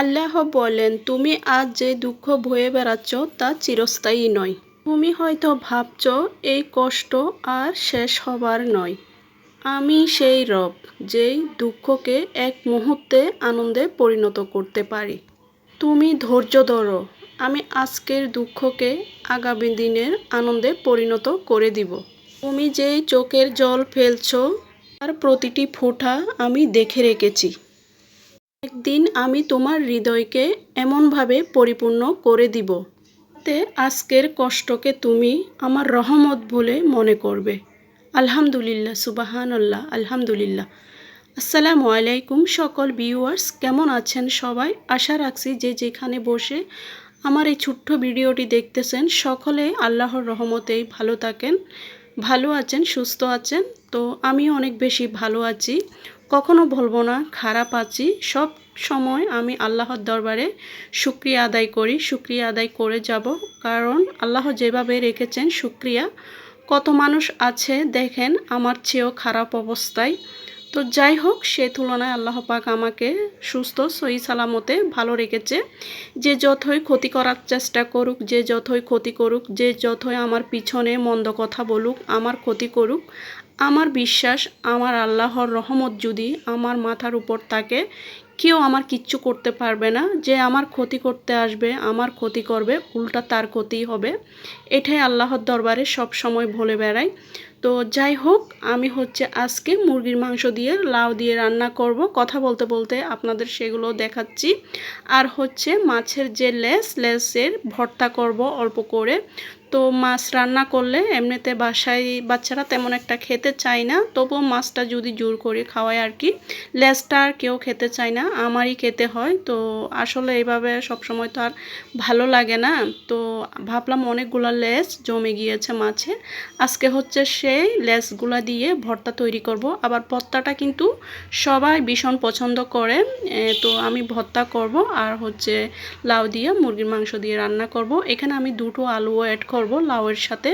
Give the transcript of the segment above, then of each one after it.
আল্লাহ বলেন, তুমি আজ যে দুঃখ ভয়ে বেড়াচ্ছ, তা চিরস্থায়ী নয়। তুমি হয়তো ভাবছ, এই কষ্ট আর শেষ হবার নয়। আমি সেই রব, যেই দুঃখকে এক মুহূর্তে আনন্দে পরিণত করতে পারি। তুমি ধৈর্য ধরো, আমি আজকের দুঃখকে আগামী দিনের আনন্দে পরিণত করে দিব। তুমি যেই চোখের জল ফেলছো, তার প্রতিটি ফোঁটা আমি দেখে রেখেছি। একদিন আমি তোমার হৃদয়কে এমনভাবে পরিপূর্ণ করে দিব তে আজকের কষ্টকে তুমি আমার রহমত বলে মনে করবে। আলহামদুলিল্লাহ সুবাহান আল্লাহ আলহামদুলিল্লাহ। আসসালামু আলাইকুম সকল ভিউয়ার্স কেমন আছেন সবাই? আশা রাখছি যে যেখানে বসে আমার এই ছোট্ট ভিডিওটি দেখতেছেন, সকলে আল্লাহর রহমতেই ভালো থাকেন, ভালো আছেন, সুস্থ আছেন। তো আমি অনেক বেশি ভালো আছি। কখনো বলব না, খারাপ আছি। সব সময় আমি আল্লাহর দরবারে শুক্রিয়া আদায় করি, শুক্রিয়া আদায় করে যাব। কারণ আল্লাহ যেভাবে রেখেছেন, শুক্রিয়া। কত মানুষ আছে দেখেন, আমার চেয়েও খারাপ অবস্থায়। তো যাই হোক, সে তুলনায় আল্লাহ পাক আমাকে সুস্থ, সহি সালামতে ভালো রেখেছে। যে যতই ক্ষতি করার চেষ্টা করুক, যে যতই ক্ষতি করুক, যে যতই আমার পিছনে মন্দ কথা বলুক, আমার ক্ষতি করুক আমার বিশ্বাস, আমার আল্লাহর রহমত যদি আমার মাথার উপর থাকে, কেউ আমার কিচ্ছু করতে পারবে না। যে আমার ক্ষতি করতে আসবে, আমার ক্ষতি করবে, উল্টা তার ক্ষতি হবে। এটাই আল্লাহর দরবারে সব সময় বলে বেড়াই। তো যাই হোক, আমি হচ্ছে আজকে মুরগির মাংস দিয়ে, লাউ দিয়ে রান্না করব। কথা বলতে বলতে আপনাদের সেগুলো দেখাচ্ছি। আর হচ্ছে মাছের যে লেস, লেসের ভর্তা করব অল্প করে। তো মাছ রান্না করলে এমনিতে বাসায় বাচ্চারা তেমন একটা খেতে চায় না, তবুও মাছটা যদি জোর করে খাওয়ায় আর কি। লেসটা আর কেউ খেতে চায় না, আমারই খেতে হয়। তো আসলে এইভাবে সবসময় তো আর ভালো লাগে না। তো ভাবলাম অনেকগুলো লেস জমে গিয়েছে মাছে। আজকে হচ্ছে সেই লেসগুলা দিয়ে ভর্তা তৈরি করব। আবার ভর্তাটা কিন্তু সবাই ভীষণ পছন্দ করে। তো আমি ভর্তা করব আর হচ্ছে লাউ দিয়ে মুরগির মাংস দিয়ে রান্না করব। এখানে আমি দুটো আলুও অ্যাড করব লাউয়ের সাথে।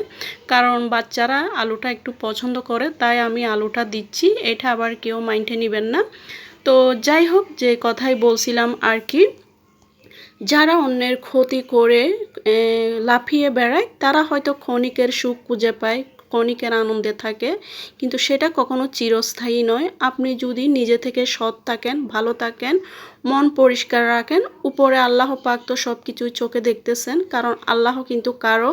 কারণ বাচ্চারা আলুটা একটু পছন্দ করে, তাই আমি আলুটা দিচ্ছি। এটা আবার কেউ মাইন্ডে নেবেন না। তো যাই হোক, যে কথাই বলছিলাম আর কি, যারা অন্যের ক্ষতি করে লাফিয়ে বেড়ায়, তারা হয়তো ক্ষণিকের সুখ খুঁজে পায়। ক্ষণিকের আনন্দে থাকে, কিন্তু সেটা কখনো চিরস্থায়ী নয়। আপনি যদি নিজে থেকে সৎ থাকেন, ভালো থাকেন, মন পরিষ্কার রাখেন, উপরে আল্লাহ পাক তো সব কিছুই চোখে দেখতেছেন, কারণ আল্লাহ কিন্তু কারও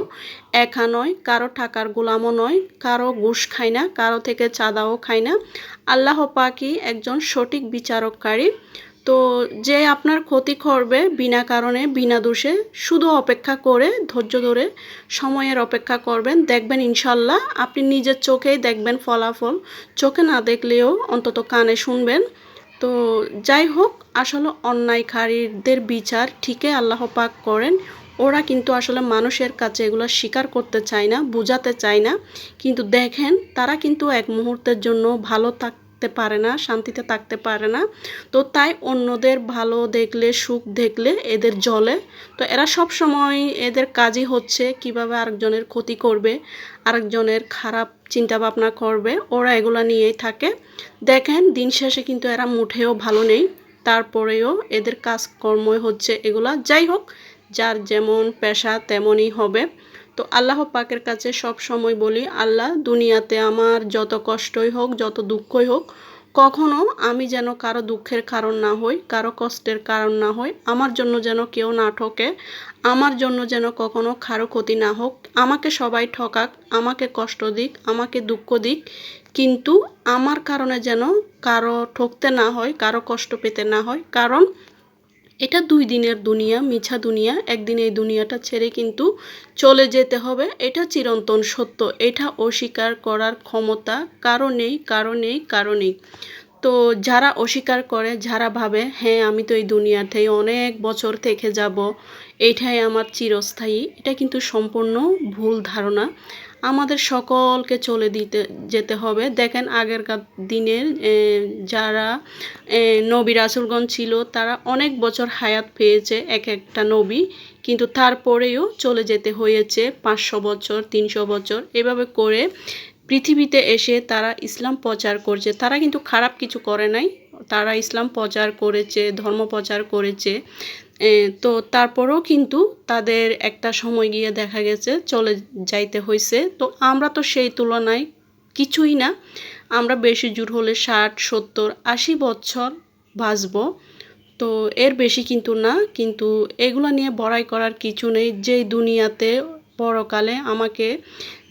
একা নয়, কারও টাকার গোলামও নয়, কারও ঘুষ খায় না, কারও থেকে চাঁদাও খায় না। আল্লাহ পাকই একজন সঠিক বিচারককারী। তো যে আপনার ক্ষতি করবে বিনা কারণে, বিনা দোষে, শুধু অপেক্ষা করে, ধৈর্য ধরে সময়ের অপেক্ষা করবেন। দেখবেন ইনশাল্লাহ আপনি নিজের চোখেই দেখবেন ফলাফল। চোখে না দেখলেও অন্তত কানে শুনবেন। তো যাই হোক, আসলে অন্যায়কারীদের বিচার ঠিকই আল্লাহ পাক করেন। ওরা কিন্তু আসলে মানুষের কাছে এগুলো স্বীকার করতে চায় না, বোঝাতে চায় না। কিন্তু দেখেন, তারা কিন্তু এক মুহূর্তের জন্য ভালো থাক থাকতে পারে না, শান্তিতে থাকতে পারে না। তো তাই অন্যদের ভালো দেখলে, সুখ দেখলে এদের জলে তো এরা সব সময় এদের কাজই হচ্ছে কীভাবে আরেকজনের ক্ষতি করবে, আরেকজনের খারাপ চিন্তা ভাবনা করবে, ওরা এগুলা নিয়েই থাকে। দেখেন, দিন শেষে কিন্তু এরা মুঠেও ভালো নেই। তারপরেও এদের কাজকর্মই হচ্ছে এগুলা। যাই হোক, যার যেমন পেশা তেমনই হবে। তো আল্লাহ পাকের কাছে সব সময় বলি, আল্লাহ, দুনিয়াতে আমার যত কষ্টই হোক, যত দুঃখই হোক, কখনো আমি যেন কারও দুঃখের কারণ না হই, কারও কষ্টের কারণ না হই, আমার জন্য যেন কেউ না ঠকে, আমার জন্য যেন কখনো কারও ক্ষতি না হোক, আমাকে সবাই ঠকাক, আমাকে কষ্ট দিক, আমাকে দুঃখ দিক, কিন্তু আমার কারণে যেন কারও ঠকতে না হয়, কারও কষ্ট পেতে না হয়, কারণ এটা দুই দিনের দুনিয়া, মিছা দুনিয়া। একদিন এই দুনিয়াটা ছেড়ে কিন্তু চলে যেতে হবে। এটা চিরন্তন সত্য। এটা অস্বীকার করার ক্ষমতা কারও নেই কারও নেই কারও নেই তো যারা অস্বীকার করে, যারা ভাবে হ্যাঁ আমি তো এই দুনিয়াতেই অনেক বছর থেকে যাব, এটাই আমার চিরস্থায়ী, এটা কিন্তু সম্পূর্ণ ভুল ধারণা। আমাদের সকলকে চলে দিতে, যেতে হবে। দেখেন আগেরকার দিনের যারা নবী রাসুলগঞ্জ ছিল, তারা অনেক বছর হায়াত পেয়েছে এক একটা নবী, কিন্তু তারপরেও চলে যেতে হয়েছে পাঁচশো বছর, তিনশো বছর। এভাবে করে পৃথিবীতে এসে তারা ইসলাম প্রচার করছে। তারা কিন্তু খারাপ কিছু করে নাই। তারা ইসলাম প্রচার করেছে, ধর্ম প্রচার করেছে। তো তারপরেও কিন্তু তাদের একটা সময় গিয়ে দেখা গেছে, চলে যাইতে হয়েছে তো আমরা তো সেই তুলনায় কিছুই না। আমরা বেশি জোর হলে ষাট, সত্তর, আশি বছর বাঁচবো। তো এর বেশি কিন্তু না। কিন্তু এগুলো নিয়ে বড়াই করার কিছু নেই। যেই দুনিয়াতে পরকালে আমাকে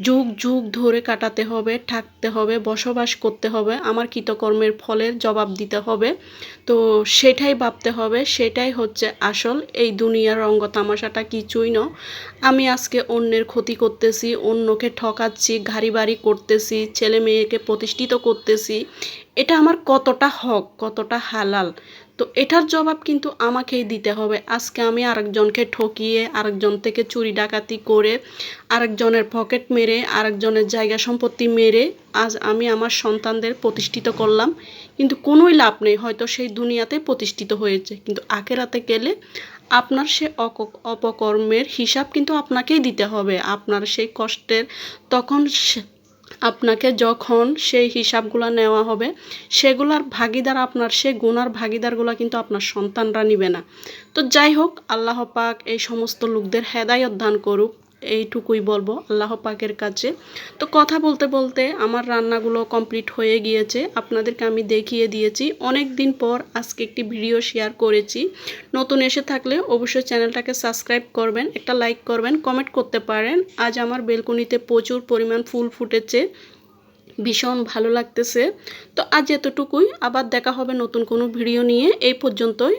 যুগ যুগ ধরে কাটাতে হবে থাকতে হবে, বসবাস করতে হবে, আমার কৃতকর্মের ফলের জবাব দিতে হবে। তো সেটাই ভাবতে হবে, সেটাই হচ্ছে আসল। এই দুনিয়ার রঙ্গ তামাশাটা কিছুই ন আমি আজকে অন্যের ক্ষতি করতেছি, অন্যকে ঠকাচ্ছি ঘাড়ি বাড়ি করতেছি, ছেলে মেয়েকে প্রতিষ্ঠিত করতেছি এটা আমার কতটা হক, কতটা হালাল? তো এটার জবাব কিন্তু আমাকেই দিতে হবে। আজকে আমি আরেকজনকে ঠকিয়ে, আরেকজন থেকে চুরি ডাকাতি করে, আরেকজনের পকেট মেরে, আরেকজনের জায়গা সম্পত্তি মেরে আজ আমি আমার সন্তানদের প্রতিষ্ঠিত করলাম। কিন্তু কোনোই লাভ নেই, হয়তো সেই দুনিয়াতে প্রতিষ্ঠিত হয়েছে। কিন্তু আখেরাতে গেলে আপনার সে অপকর্মের হিসাব কিন্তু আপনাকেই দিতে হবে। আপনার সেই কষ্টের তখন আপনাকে যখন সেই হিসাবগুলো নেওয়া হবে, সেগুলার ভাগিদার আপনার, সে গুণার ভাগিদারগুলো কিন্তু আপনার সন্তানরা নিবে না। তো যাই হোক, আল্লাহ পাক এই সমস্ত লোকদের হেদায়ত দান করুক। এইটুকুই বলব, আল্লাহ পাকের কাছে। তো কথা বলতে বলতে আমার রান্নাগুলো কমপ্লিট হয়ে গিয়েছে। আপনাদেরকে আমি দেখিয়ে দিয়েছি। অনেক দিন পর আজকে একটি ভিডিও শেয়ার করেছি। নতুন এসে থাকলে অবশ্যই চ্যানেলটাকে সাবস্ক্রাইব করবেন, একটা লাইক করবেন কমেন্ট করতে পারেন। আজ আমার বেলকুনিতে প্রচুর পরিমাণ ফুল ফুটেছে। ভীষণ ভালো লাগতেছে। তো আজ এতটুকুই। আবার দেখা হবে নতুন কোনো ভিডিও নিয়ে। এই পর্যন্তই।